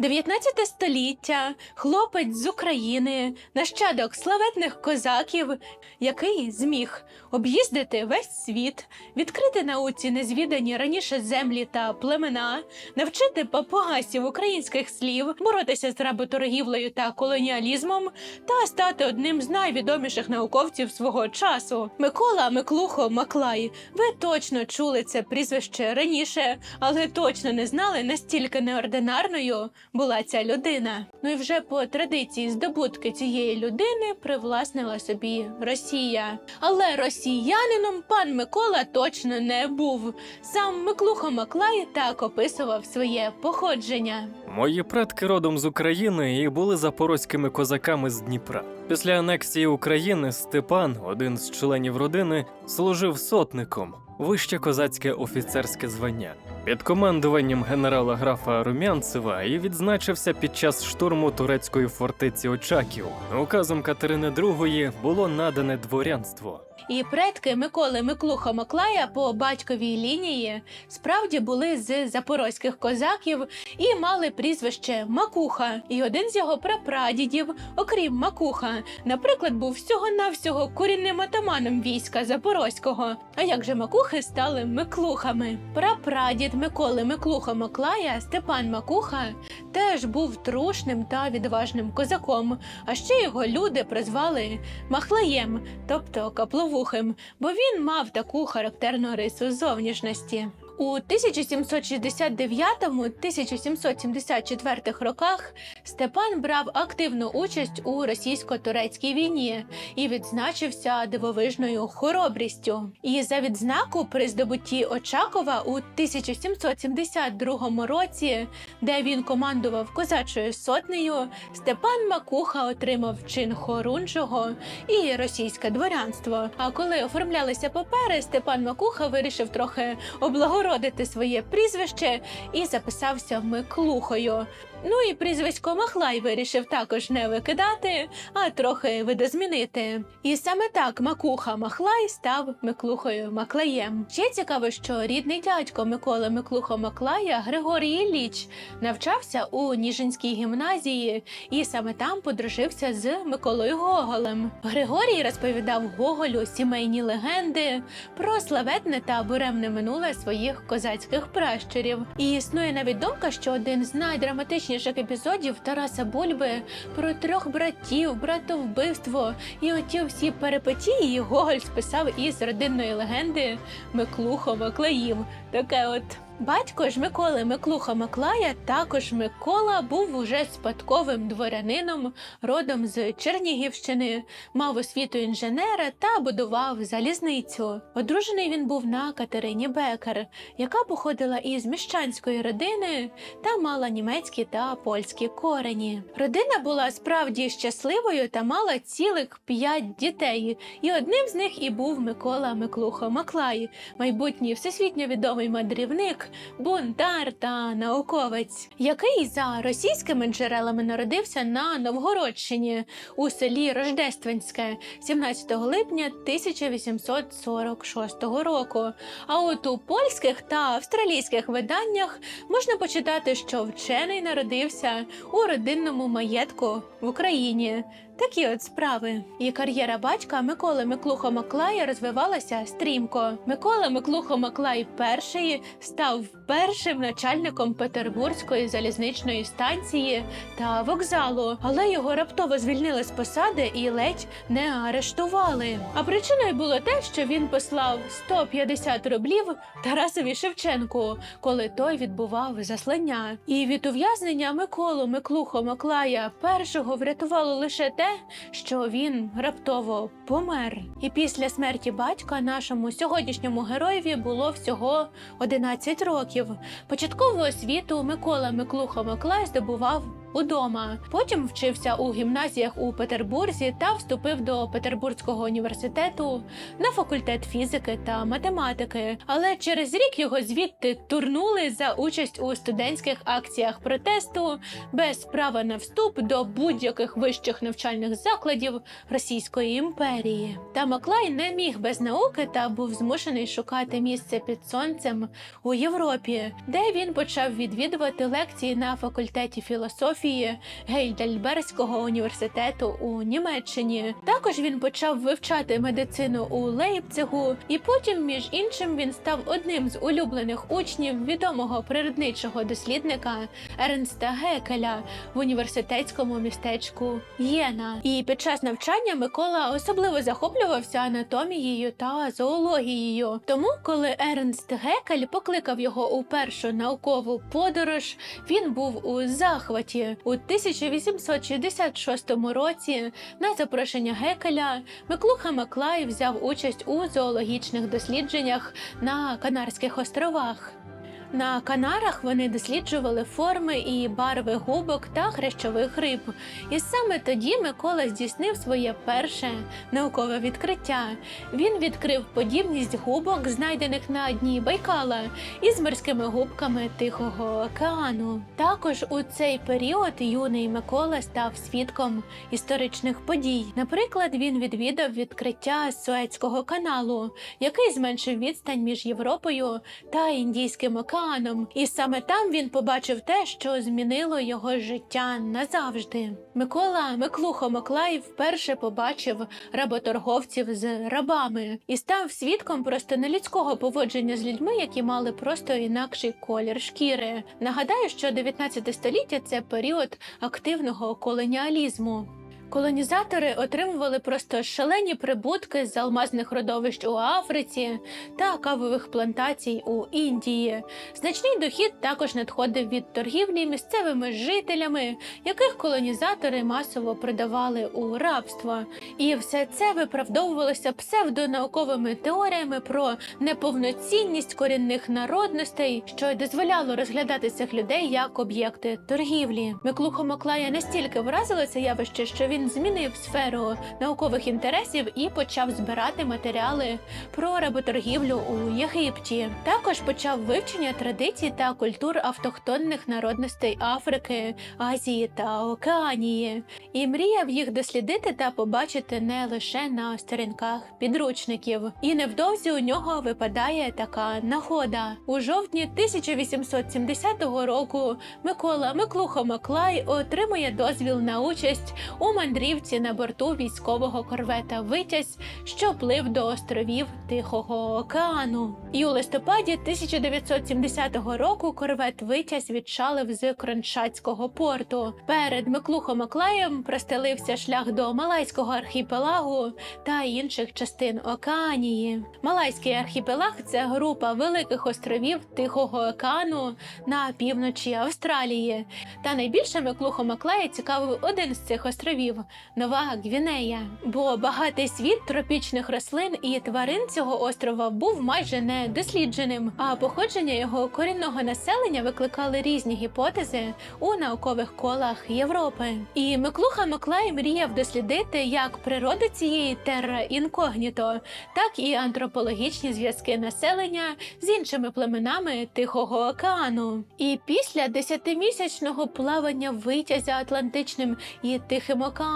19 століття, хлопець з України, нащадок славетних козаків, який зміг об'їздити весь світ, відкрити науці незвідані раніше землі та племена, навчити папугасів українських слів, боротися з работоргівлею та колоніалізмом та стати одним з найвідоміших науковців свого часу. Микола Миклухо Маклай. Ви точно чули це прізвище раніше, але точно не знали, настільки неординарною була ця людина. Ну і вже по традиції здобутки цієї людини привласнила собі Росія. Але росіянином пан Микола точно не був. Сам Миклухо Маклай так описував своє походження. Мої предки родом з України і були запорозькими козаками з Дніпра. Після анексії України Степан, один з членів родини, служив сотником, вище козацьке офіцерське звання. Під командуванням генерала графа Румянцева і відзначився під час штурму турецької фортеці Очаків. Указом Катерини II було надане дворянство. І предки Миколи Миклуха Маклая по батьковій лінії справді були з запорозьких козаків і мали прізвище Макуха. І один з його прапрадідів, окрім Макуха, наприклад, був всього-навсього корінним атаманом війська Запорозького. А як же Макухи стали Миклухами? Прапрадід Миколи Миклуха Маклая Степан Макуха теж був трушним та відважним козаком. А ще його люди прозвали Махлаєм, тобто капловухим, бо він мав таку характерну рису зовнішності. У 1769-1774 роках Степан брав активну участь у російсько-турецькій війні і відзначився дивовижною хоробрістю. І за відзнаку при здобутті Очакова у 1772 році, де він командував козачою сотнею, Степан Макуха отримав чин хорунжого і російське дворянство. А коли оформлялися папери, Степан Макуха вирішив трохи облагородити своє прізвище і записався Миклухою. Ну і прізвисько Махлай вирішив також не викидати, а трохи видозмінити. І саме так Макуха Махлай став Миклухою Маклаєм. Ще цікаво, що рідний дядько Миколи Миклуха Маклая Григорій Ілліч навчався у Ніжинській гімназії і саме там подружився з Миколою Гоголем. Григорій розповідав Гоголю сімейні легенди про славетне та буремне минуле своїх козацьких пращурів. І існує навіть думка, що один з найдраматичніших епізодів Тараса Бульби про трьох братів, братовбивство і оті всі перипетії Гоголь списав із родинної легенди Миклухова Маклаїв. Таке от. Батько ж Миколи Миклуха Маклая, також Микола, був уже спадковим дворянином, родом з Чернігівщини, мав освіту інженера та будував залізницю. Одружений він був на Катерині Бекер, яка походила із міщанської родини та мала німецькі та польські корені. Родина була справді щасливою та мала цілих п'ять дітей, і одним з них і був Микола Миклуха Маклай, майбутній всесвітньо відомий мандрівник бунтар та науковець, який за російськими джерелами народився на Новгородщині у селі Рождественське 17 липня 1846 року. А от у польських та австралійських виданнях можна почитати, що вчений народився у родинному маєтку в Україні. Такі от справи. І кар'єра батька Миколи Миклухо Маклая розвивалася стрімко. Микола Миклухо Маклай перший став першим начальником Петербурзької залізничної станції та вокзалу, але його раптово звільнили з посади і ледь не арештували. А причиною було те, що він послав 150 рублів Тарасові Шевченку, коли той відбував заслання. І від ув'язнення Миколу Миклухо Маклая першого врятувало лише те, що він раптово помер. І після смерті батька нашому сьогоднішньому героєві було всього 11 років. Початкову освіту Микола Миклухо Микла здобував удома. Потім вчився у гімназіях у Петербурзі та вступив до Петербурзького університету на факультет фізики та математики. Але через рік його звідти турнули за участь у студентських акціях протесту без права на вступ до будь-яких вищих навчальних закладів Російської імперії. Та Маклай не міг без науки та був змушений шукати місце під сонцем у Європі, де він почав відвідувати лекції на факультеті філософії Гейдельбергського університету у Німеччині. Також він почав вивчати медицину у Лейпцигу, і потім, між іншим, він став одним з улюблених учнів відомого природничого дослідника Ернста Гекеля в університетському містечку Єна. І під час навчання Микола особливо захоплювався анатомією та зоологією. Тому, коли Ернст Гекель покликав його у першу наукову подорож, він був у захваті у 1866 році. На запрошення Гекеля Миклуха Маклай взяв участь у зоологічних дослідженнях на Канарських островах. На Канарах вони досліджували форми і барви губок та хрещових риб. І саме тоді Микола здійснив своє перше наукове відкриття. Він відкрив подібність губок, знайдених на дні Байкала, із морськими губками Тихого океану. Також у цей період юний Микола став свідком історичних подій. Наприклад, він відвідав відкриття Суецького каналу, який зменшив відстань між Європою та Індійським океаном. І саме там він побачив те, що змінило його життя назавжди. Микола Миклухо Маклай вперше побачив работорговців з рабами і став свідком просто нелюдського поводження з людьми, які мали просто інакший колір шкіри. Нагадаю, що 19 століття це період активного колоніалізму. Колонізатори отримували просто шалені прибутки з алмазних родовищ у Африці та кавових плантацій у Індії. Значний дохід також надходив від торгівлі місцевими жителями, яких колонізатори масово продавали у рабство. І все це виправдовувалося псевдонауковими теоріями про неповноцінність корінних народностей, що дозволяло розглядати цих людей як об'єкти торгівлі. Миклухо Маклая настільки вразило це явище, що він змінив сферу наукових інтересів і почав збирати матеріали про работоргівлю у Єгипті. Також почав вивчення традицій та культур автохтонних народностей Африки, Азії та Океанії і мріяв їх дослідити та побачити не лише на сторінках підручників. І невдовзі у нього випадає така нагода. У жовтні 1870 року Микола Миклухо Маклай отримує дозвіл на участь у мандрівці на борту військового корвета Витязь, що плив до островів Тихого океану. І у листопаді 1970 року корвет Витязь відчалив з Кроншацького порту. Перед Миклухом Маклаєм простелився шлях до Малайського архіпелагу та інших частин Океанії. Малайський архіпелаг це група великих островів Тихого океану на півночі Австралії. Та найбільше Миклухо Маклая цікавив один з цих островів Нова Гвінея. Бо багатий світ тропічних рослин і тварин цього острова був майже не дослідженим, а походження його корінного населення викликали різні гіпотези у наукових колах Європи. І Миклуха Маклай мріяв дослідити як природу цієї терра інкогніто, так і антропологічні зв'язки населення з іншими племенами Тихого океану. І після десятимісячного плавання витязя Атлантичним і Тихим океаном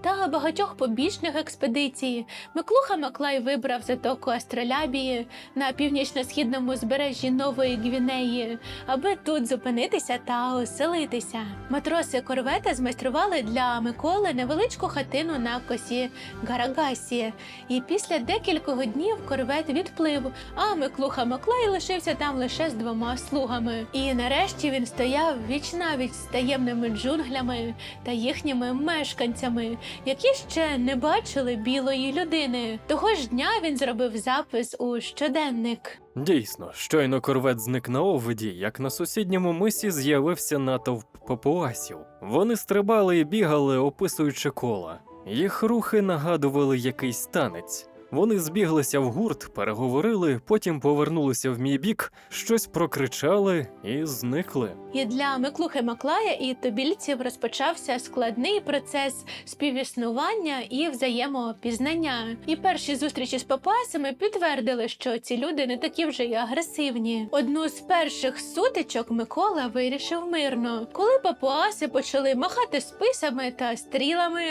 та багатьох побічних експедицій, Миклуха Маклай вибрав затоку Астролябії на північно-східному збережжі Нової Гвінеї, аби тут зупинитися та оселитися. Матроси корвета змайстрували для Миколи невеличку хатину на косі Гарагасі, і після декількох днів корвет відплив, а Миклуха Маклай лишився там лише з двома слугами. І нарешті він стояв віч навіть з таємними джунглями та їхніми мешканцями, які ще не бачили білої людини. Того ж дня він зробив запис у щоденник. Дійсно, щойно корвет зник на овиді, як на сусідньому мисі з'явився натовп папуасів. Вони стрибали і бігали, описуючи кола. Їх рухи нагадували якийсь танець. Вони збіглися в гурт, переговорили, потім повернулися в мій бік, щось прокричали і зникли. І для Миклухи Маклая і тобільців розпочався складний процес співіснування і взаємопізнання. І перші зустрічі з папуасами підтвердили, що ці люди не такі вже й агресивні. Одну з перших сутичок Микола вирішив мирно. Коли папуаси почали махати списами та стрілами,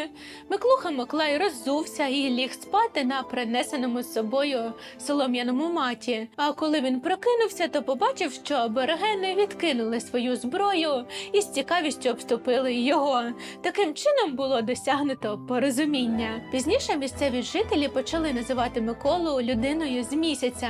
Миклуха Маклай роззувся і ліг спати на принесеному з собою солом'яному маті. А коли він прокинувся, то побачив, що аборигени відкинули свою зброю і з цікавістю обступили його. Таким чином було досягнуто порозуміння. Пізніше місцеві жителі почали називати Миколу людиною з місяця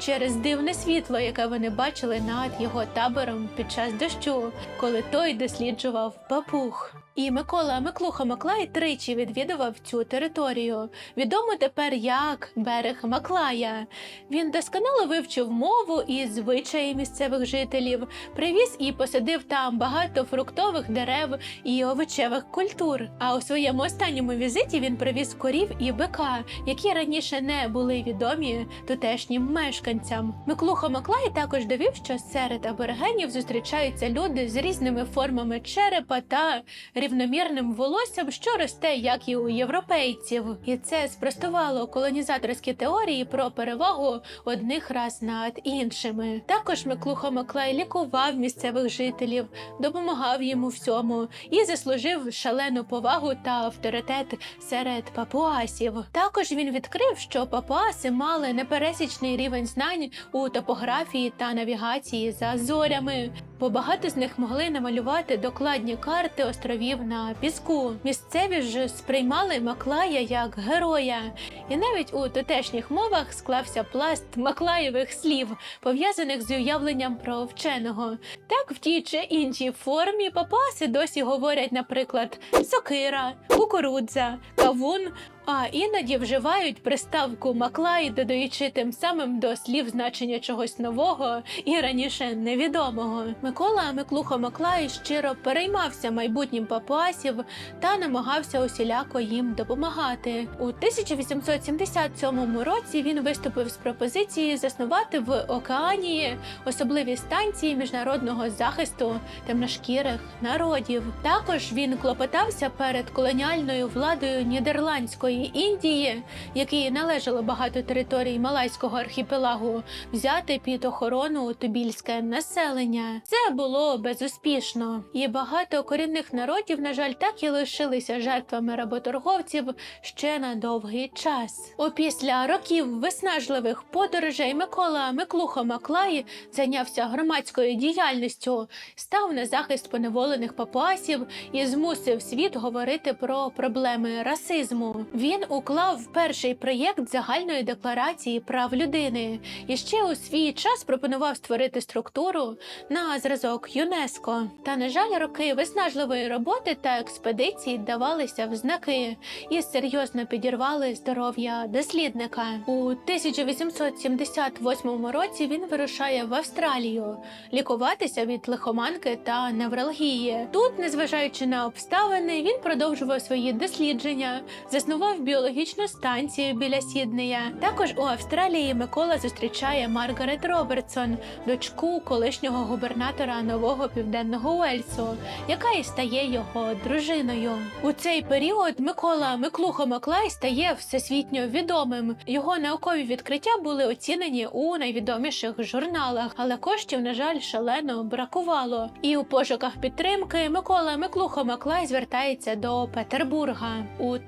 через дивне світло, яке вони бачили над його табором під час дощу, коли той досліджував папуг. І Микола Миклуха Маклай тричі відвідував цю територію. Відомо тепер як берег Маклая. Він досконало вивчив мову і звичаї місцевих жителів, привіз і посадив там багато фруктових дерев і овочевих культур. А у своєму останньому візиті він привіз корів і бика, які раніше не були відомі тутешнім мешканцям. Миклуха Маклай також довів, що серед аборигенів зустрічаються люди з різними формами черепа та рівномірним волоссям, що росте як і у європейців, і це спростувало колонізаторські теорії про перевагу одних рас над іншими. Також Миклуха Маклай лікував місцевих жителів, допомагав їм у всьому і заслужив шалену повагу та авторитет серед папуасів. Також він відкрив, що папуаси мали непересічний рівень знань у топографії та навігації за зорями, бо багато з них могли намалювати докладні карти островів на піску. Місцеві ж сприймали Маклая як героя, і навіть у тутешніх мовах склався пласт Маклаєвих слів, пов'язаних з уявленням про вченого. Так, в тій чи іншій формі папаси досі говорять, наприклад, сокира, кукурудза, кавун. А іноді вживають приставку Маклай, додаючи тим самим до слів значення чогось нового і раніше невідомого. Микола Миклуха Маклай щиро переймався майбутнім папуасів та намагався усіляко їм допомагати. У 1877 році він виступив з пропозицією заснувати в Океанії особливі станції міжнародного захисту темношкірих народів. Також він клопотався перед колоніальною владою нідерландської Індії, якій належало багато територій Малайського архіпелагу, взяти під охорону тубільське населення. Це було безуспішно, і багато корінних народів, на жаль, так і лишилися жертвами работорговців ще на довгий час. Опісля років виснажливих подорожей Микола Миклуха Маклай зайнявся громадською діяльністю, став на захист поневолених папуасів і змусив світ говорити про проблеми расизму. Він уклав перший проєкт загальної декларації прав людини і ще у свій час пропонував створити структуру на зразок ЮНЕСКО. Та на жаль, роки виснажливої роботи та експедицій давалися в знаки і серйозно підірвали здоров'я дослідника. У 1878 році він вирушає в Австралію лікуватися від лихоманки та невралгії. Тут, незважаючи на обставини, він продовжував свої дослідження, заснував біологічну станцію біля Сіднея. Також у Австралії Микола зустрічає Маргарет Робертсон, дочку колишнього губернатора нового південного Уельсу, яка і стає його дружиною. У цей період Микола Миклуха Маклай стає всесвітньо відомим. Його наукові відкриття були оцінені у найвідоміших журналах, але коштів, на жаль, шалено бракувало. І у пошуках підтримки Микола Миклуха Маклай звертається до Петербурга. У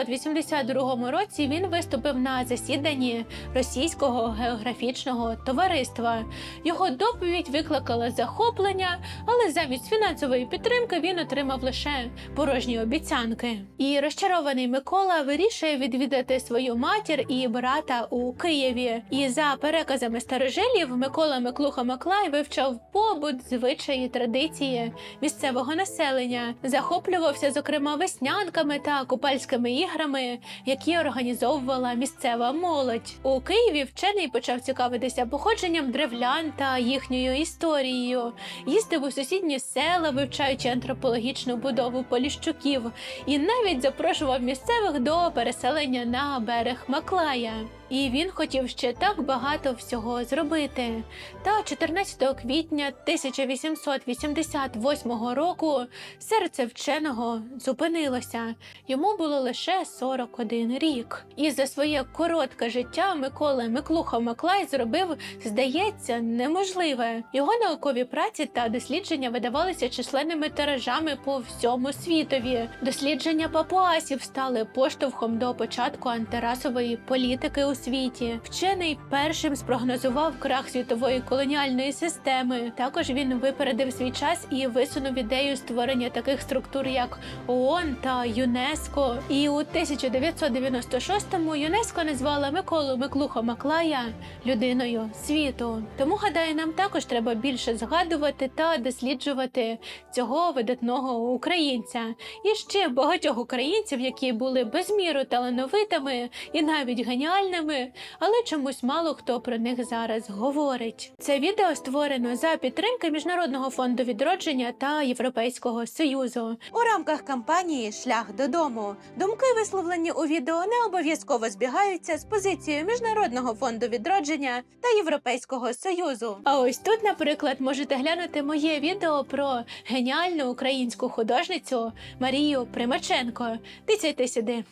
1882 році він виступив на засіданні російського географічного товариства. Його доповідь викликала захоплення, але замість фінансової підтримки він отримав лише порожні обіцянки. І розчарований Микола вирішує відвідати свою матір і брата у Києві. І за переказами старожилів Микола Миклуха Маклай вивчав побут, звичаї, традиції місцевого населення, захоплювався, зокрема, веснянками та купальськими іграми, які організовувала місцева молодь. У Києві вчений почав цікавитися походженням древлян та їхньою історією. Їздив у сусідні села, вивчаючи антропологічну будову поліщуків, і навіть запрошував місцевих до переселення на берег Маклая. І він хотів ще так багато всього зробити. Та 14 квітня 1888 року серце вченого зупинилося. Йому було лише 41 рік. І за своє коротке життя Микола Миклуха Маклай зробив, здається, неможливе. Його наукові праці та дослідження видавалися численними тиражами по всьому світові. Дослідження папуасів стали поштовхом до початку антирасової політики у світі. Вчений першим спрогнозував крах світової колоніальної системи. Також він випередив свій час і висунув ідею створення таких структур, як ООН та ЮНЕСКО. І у 1996-му ЮНЕСКО назвала Миколу Миклуха Маклая людиною світу. Тому гадаю, нам також треба більше згадувати та досліджувати цього видатного українця і ще багатьох українців, які були безміру талановитими і навіть геніальними, але чомусь мало хто про них зараз говорить. Це відео створено за підтримки Міжнародного фонду відродження та Європейського союзу. У рамках кампанії Шлях додому думки, висловлені у відео, не обов'язково збігаються з позицією Міжнародного фонду відродження та Європейського союзу. А ось тут, наприклад, можете глянути моє відео про геніальну українську художницю Марію Примаченко. Тицяйте сюди.